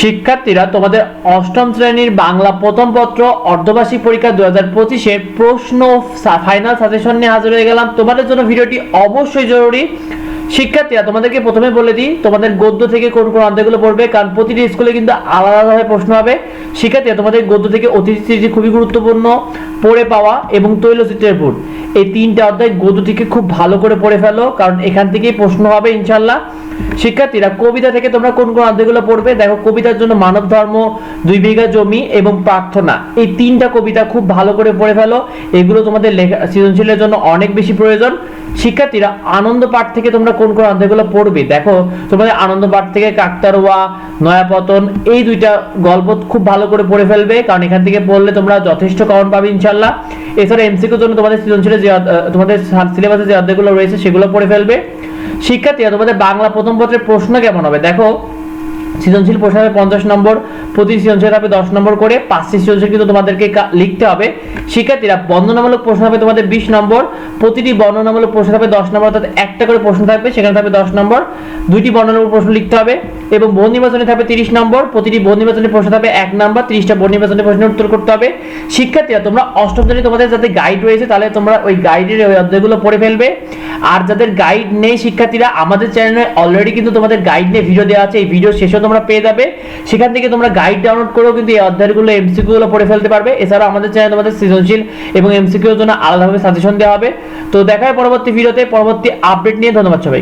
শিক্ষার্থীরা তোমাদের অষ্টম শ্রেণির বাংলা প্রথম পত্র অর্ধবার্ষিক পরীক্ষা দু হাজার পঁচিশের প্রশ্ন ফাইনাল সাজেশন নিয়ে হাজির হয়ে গেলাম। তোমাদের জন্য ভিডিওটি অবশ্যই জরুরি। শিক্ষার্থীরা, তোমাদেরকে প্রথমে বলে দিই, তোমাদের গদ্য থেকে কোন কোন অধ্যায়গুলো পড়বে, কারণ প্রতিটি স্কুলে কিন্তু আলাদা আলাদাভাবে প্রশ্ন হবে। শিক্ষার্থীরা, তোমাদের গদ্য থেকে অতিথি খুবই গুরুত্বপূর্ণ, পড়ে পাওয়া এবং তৈলচিত্রের পুট এই তিনটে অধ্যায় গদ্য থেকে খুব ভালো করে পড়ে ফেলো, কারণ এখান থেকেই প্রশ্ন হবে ইনশাল্লাহ শিক্ষার্থীরা, কবিতা থেকে তোমরা কোন কোন অধ্যায়গুলো পড়বে? দেখো, কবিতার জন্য মানব ধর্ম, দুই বিঘা জমি এবং প্রার্থনা। এই তিনটা কবিতা খুব ভালো করে পড়ে ফেলো। এগুলো তোমাদের লেখা সৃজনশীলের জন্য অনেক বেশি প্রয়োজন। শিক্ষার্থীরা, আনন্দ পাঠ থেকে তোমরা কোন কোন অধ্যায়গুলো পড়বে? দেখো, তোমাদের আনন্দ পাঠ থেকে কাকতারোয়া নয়াপতন, এই দুইটা গল্প খুব ভালো করে পড়ে ফেলবে। কারণ এখান থেকে পড়লে তোমরা যথেষ্ট কমন পাবে ইনশাল্লাহ এছাড়া এমসিকিউর জন্য তোমাদের সৃজনশীলের যে তোমাদের সিলেবাসে যে অধ্যায়গুলো রয়েছে, সেগুলো পড়ে ফেলবে। শিক্ষার্থীরা তোমাদের বাংলা প্রথম পত্রের প্রশ্ন কেমন হবে? দেখো, সৃজনশীল প্রশ্ন হবে পঞ্চাশ নম্বর প্রতি সৃজনশীল হবে দশ নম্বর করে পাঁচটি সৃজনশীল কিন্তু তোমাদেরকে লিখতে হবে। শিক্ষার্থীরা, বর্ণনামূলক প্রশ্ন হবে তোমাদের বিশ নম্বর, প্রতিটি বর্ণনামূলক প্রশ্ন হবে দশ নম্বর, অর্থাৎ একটা করে প্রশ্ন থাকবে, সেখানে থাকবে দশ নম্বর। দুইটি বর্ণনামূলক প্রশ্ন লিখতে হবে, এবং বহু নির্বাচনে থাকবে তিরিশ নম্বর, প্রতিটি বহু নির্বাচনের প্রশ্ন থাকবে এক নম্বর, তিরিশটা বহু নির্বাচনের প্রশ্নের উত্তর করতে হবে। শিক্ষার্থীরা, তোমরা অষ্টম শ্রেণি তোমাদের যাতে গাইড রয়েছে, তাহলে তোমরা ওই গাইডের ওই অধ্যায়গুলো পড়ে ফেলবে। আর যাদের গাইড নেই শিক্ষার্থীরা, আমাদের চ্যানেলে অলরেডি কিন্তু তোমাদের গাইড নিয়ে ভিডিও দেওয়া আছে। এই ভিডিও শেষেও তোমরা পেয়ে যাবে। সেখান থেকে তোমরা গাইড ডাউনলোড করেও কিন্তু এই অধ্যায়গুলো এমসিকিউ গুলো পড়ে ফেলতে পারবে। এছাড়াও আমাদের চ্যানেলে তোমাদের সৃজনশীল এবং এমসিকিউ এর জন্য আলাদাভাবে সাজেশন দেওয়া হবে। তো দেখা হয় পরবর্তী ভিডিওতে পরবর্তী আপডেট নিয়ে। ধন্যবাদ সবাই